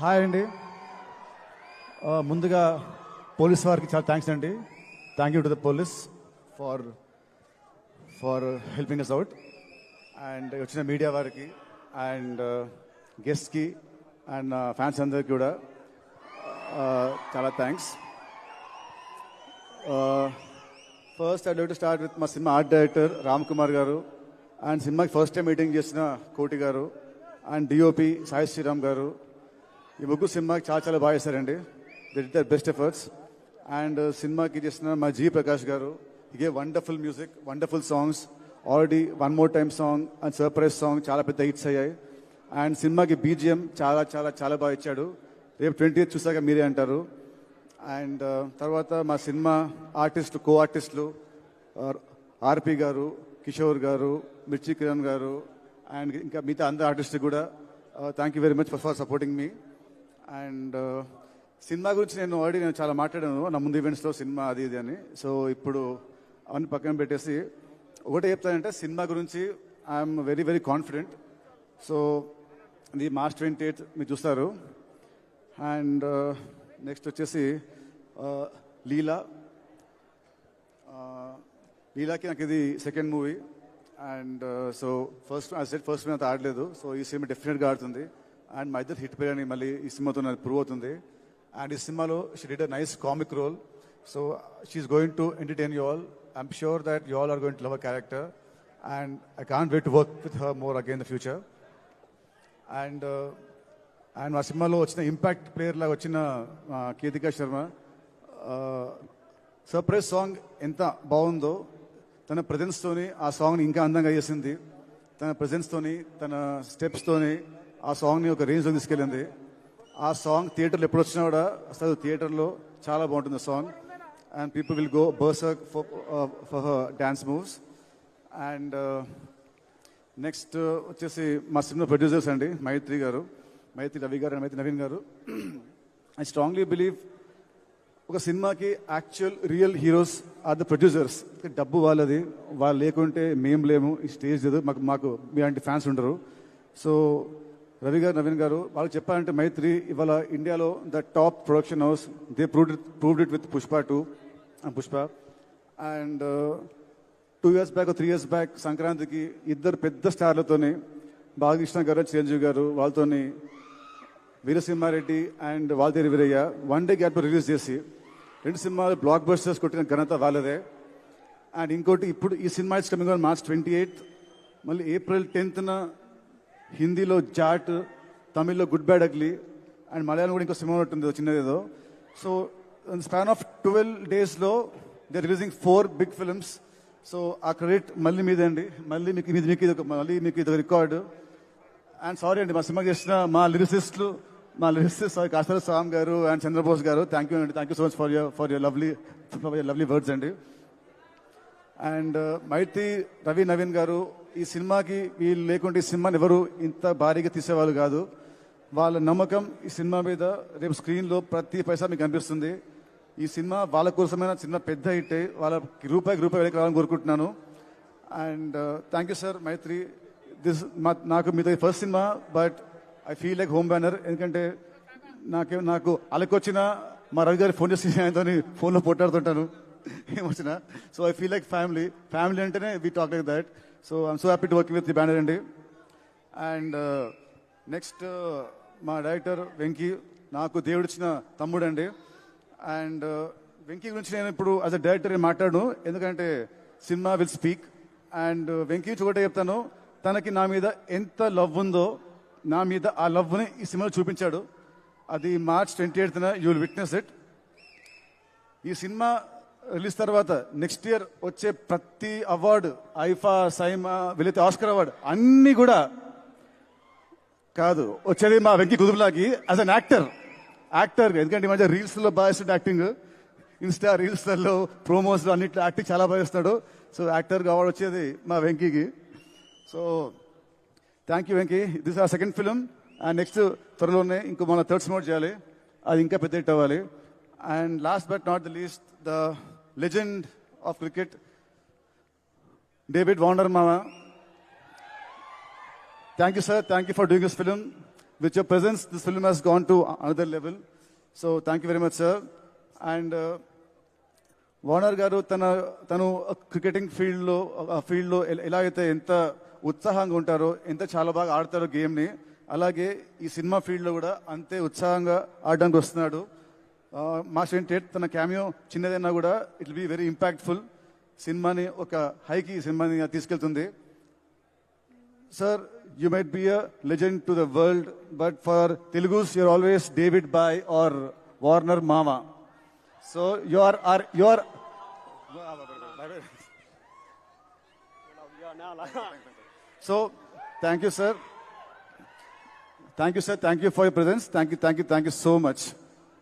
Hi అండి. ముందుగా police వారికి చాలా థ్యాంక్స్ అండి. Thank you to the police for for helping us out and వచ్చిన మీడియా వారికి అండ్ గెస్ట్కి అండ్ ఫ్యాన్స్ అందరికి కూడా uh, చాలా thanks first I to start with మా cinema art director Ram Kumar గారు అండ్ సినిమాకి ఫస్ట్ టైం మీటింగ్ చేసిన కోటి గారు అండ్ డిఓపి సాయి శ్రీరామ్ గారు ఈ ముగ్గురు సినిమాకి చాలా చాలా బాగా చేశారండి. Did their best efforts and సినిమాకి చేసిన మా జీ ప్రకాష్ గారు ఇగే wonderful music wonderful songs already one more time song and surprise song చాలా పెద్ద హిట్స్ అయ్యాయి. అండ్ సినిమాకి బీజిఎం చాలా చాలా చాలా బాగా ఇచ్చాడు. రేపు ట్వంటీ చూసాక మీరే అంటారు. అండ్ uh, తర్వాత మా సినిమా ఆర్టిస్టులు కో ఆర్టిస్టులు ఆర్పి గారు కిషోర్ గారు మిర్చి కిరణ్ గారు అండ్ ఇంకా మిగతా అందరు ఆర్టిస్ట్ కూడా thank you very much for for supporting me and uh, cinema గురించి నేను ఆల్రెడీ నేను చాలా మాట్లాడాను. నా ముందు ఈవెంట్స్లో సినిమా అది ఇది అని. సో ఇప్పుడు అవన్నీ పక్కన పెట్టేసి ఒకటే చెప్తానంటే సినిమా గురించి I'm very very confident so ఇది మార్చ్ ట్వంటీ ఎయిత్ మీరు చూస్తారు. అండ్ uh, నెక్స్ట్ వచ్చేసి uh, లీలా. లీలాకి నాకు ఇది second movie and so first set first మీద ఆడలేదు. సో ఈ సినిమా డెఫినెట్గా ఆడుతుంది. అండ్ మా ఇద్దరు హిట్ పేరు అని మళ్ళీ ఈ సినిమాతో నాకు ప్రూవ్ అవుతుంది. అండ్ ఈ సినిమాలో she did a nice comic role so she's going to entertain you all I'm sure that you all are going to love a character and I can't wait to work with her more again the future and and మా సినిమాలో వచ్చిన impact player లాగా వచ్చిన కీతికా Sharma surprise song ఎంత బాగుందో తన ప్రజెన్స్తోని ఆ సాంగ్ని ఇంకా అందంగా చేసింది. తన ప్రజెన్స్తోని తన స్టెప్స్తోని ఆ సాంగ్ని ఒక రేంజ్లో తీసుకెళ్ళింది. ఆ సాంగ్ థియేటర్లో ఎప్పుడు వచ్చినా కూడా అసలు థియేటర్లో చాలా బాగుంటుంది song and people will go bars for for dance moves and next వచ్చేసి మా సినిమా ప్రొడ్యూసర్స్ అండి మైత్రి గారు మైత్రి రవి గారు అండ్ మైత్రి నవీన్ గారు. ఐ స్ట్రాంగ్లీ బిలీవ్ ఒక సినిమాకి actual real heroes are the producers డబ్బు వాళ్ళది వాళ్ళు లేకుంటే మేము లేము ఈ స్టేజ్ లేదు. మాకు మాకు మీలాంటి ఫ్యాన్స్ ఉండరు. సో రవి గారు నవీన్ గారు వాళ్ళు చెప్పాలంటే మైత్రి ఇవాళ ఇండియాలో the top production house. They proved proved it with Pushpa two Pushpa and two years back three years back సంక్రాంతికి ఇద్దరు పెద్ద స్టార్లతోని బాలకృష్ణ గారు చిరంజీవి గారు వాళ్ళతోని Veera Simha Reddy and Waltair Veerayya one day gap release చేసి రెండు సినిమాలు బ్లాక్ బస్టర్స్ కొట్టిన ఘనత వాళ్ళదే. అండ్ ఇంకోటి ఇప్పుడు ఈ cinema is coming on March twenty eighth మళ్ళీ ఏప్రిల్ టెన్త్న హిందీలో Jaat తమిళ్ళో good bad ugly and Malayalam కూడా ఇంకో సినిమా ఉంటుంది చిన్నదేదో. సో స్పాన్ ఆఫ్ ట్వెల్వ్ డేస్లో they releasing four big films so ఆ క్రెడిట్ మళ్ళీ మీదే అండి. మళ్ళీ మీకు ఇది మీకు ఇది ఒక- మళ్ళీ మీకు ఇది రికార్డు. అండ్ సారీ అండి మా సినిమా చేసిన మా లిరిసిస్టులు మా లిరిసిస్ట్ సారీ కాస్తార స్వామి గారు అండ్ చంద్రబోస్ గారు థ్యాంక్ యూ అండి. Thank you so much for your for your lovely for your lovely words అండి. అండ్ మైతి రవి నవీన్ గారు ఈ సినిమాకి వీళ్ళు లేకుంటే ఈ సినిమాని ఎవరు ఇంత భారీగా తీసేవాళ్ళు కాదు. వాళ్ళ నమ్మకం ఈ సినిమా మీద రేపు స్క్రీన్లో ప్రతి పైసా మీకు కనిపిస్తుంది ఈ సినిమా వాళ్ళ కోసమైన సినిమా పెద్ద హిట్ వాళ్ళకి రూపాయికి రూపాయి వెళ్ళి రావాలని కోరుకుంటున్నాను. And thank you sir Mythri this నాకు మీతో first cinema but I feel like home banner ఎందుకంటే నాకే నాకు అలకొచ్చిన మా రవి గారి ఫోన్ చేసి ఆయనతో ఫోన్లో పొట్టాడుతుంటాను ఏమొచ్చినా so I feel like family family అంటేనే we talk like that so I'm so happy to work with the banner అండి అండ్ నెక్స్ట్ మా డైరెక్టర్ వెంకీ నాకు దేవుడిచ్చిన తమ్ముడు అండి అండ్ uh, వెంకీ గురించి నేను ఇప్పుడు యాజ్ అ డైరెక్టర్ మాట్లాడను. ఎందుకంటే cinema will speak. And uh, Venky గురించి ఒకటే చెప్తాను. తనకి నా మీద ఎంత లవ్ ఉందో నా మీద ఆ లవ్ని ఈ సినిమాలో చూపించాడు. అది మార్చ్ ట్వంటీ ఎయిత్న యూ విల్ విట్నెస్ ఇట్ ఈ సినిమా రిలీజ్ తర్వాత నెక్స్ట్ ఇయర్ వచ్చే ప్రతి అవార్డు ఐఫా సైమా వీలైతే ఆస్కర్ అవార్డు అన్ని కూడా కాదు. వచ్చేది మా వెంకీ కుదుపులాకి యాజ్ అన్ యాక్టర్ యాక్టర్ ఎందుకంటే ఈ మధ్య రీల్స్లో బాగా ఇస్తాడు యాక్టింగ్ ఇన్స్టా రీల్స్లో ప్రోమోస్లో అన్నిట్లో యాక్టింగ్ చాలా బాగా ఇస్తాడు సో యాక్టర్ అవార్డు వచ్చేది మా వెంకీకి. So thank you Venky. This are second film and next త్వరలోనే ఇంకో మన థర్డ్ సినిమా చేయాలి. అది ఇంకా పెద్ద హిట్ అవ్వాలి. And last but not the least the legend of cricket David వాండర్ మామ thank you sir thank you for doing this film with your presence, this film has gone to another level so thank you very much sir and Warner గారు తన తను cricketing ఫీల్డ్లో ఆ ఫీల్డ్లో ఎలా అయితే ఎంత ఉత్సాహంగా ఉంటారో ఎంత చాలా బాగా ఆడతారో గేమ్ని అలాగే ఈ సినిమా ఫీల్డ్లో కూడా అంతే ఉత్సాహంగా ఆడడానికి వస్తున్నాడు. మాస్టర్ టేట్ తన క్యామియో చిన్నదైనా కూడా ఇట్ బి వెరీ ఇంపాక్ట్ఫుల్ సినిమాని ఒక హైకి సినిమాని తీసుకెళ్తుంది. Sir you might be a legend to the world but for Telugus you're always David boy or Warner మామ so you are are you are so thank you sir thank you sir thank you for your presence thank you thank you thank you so much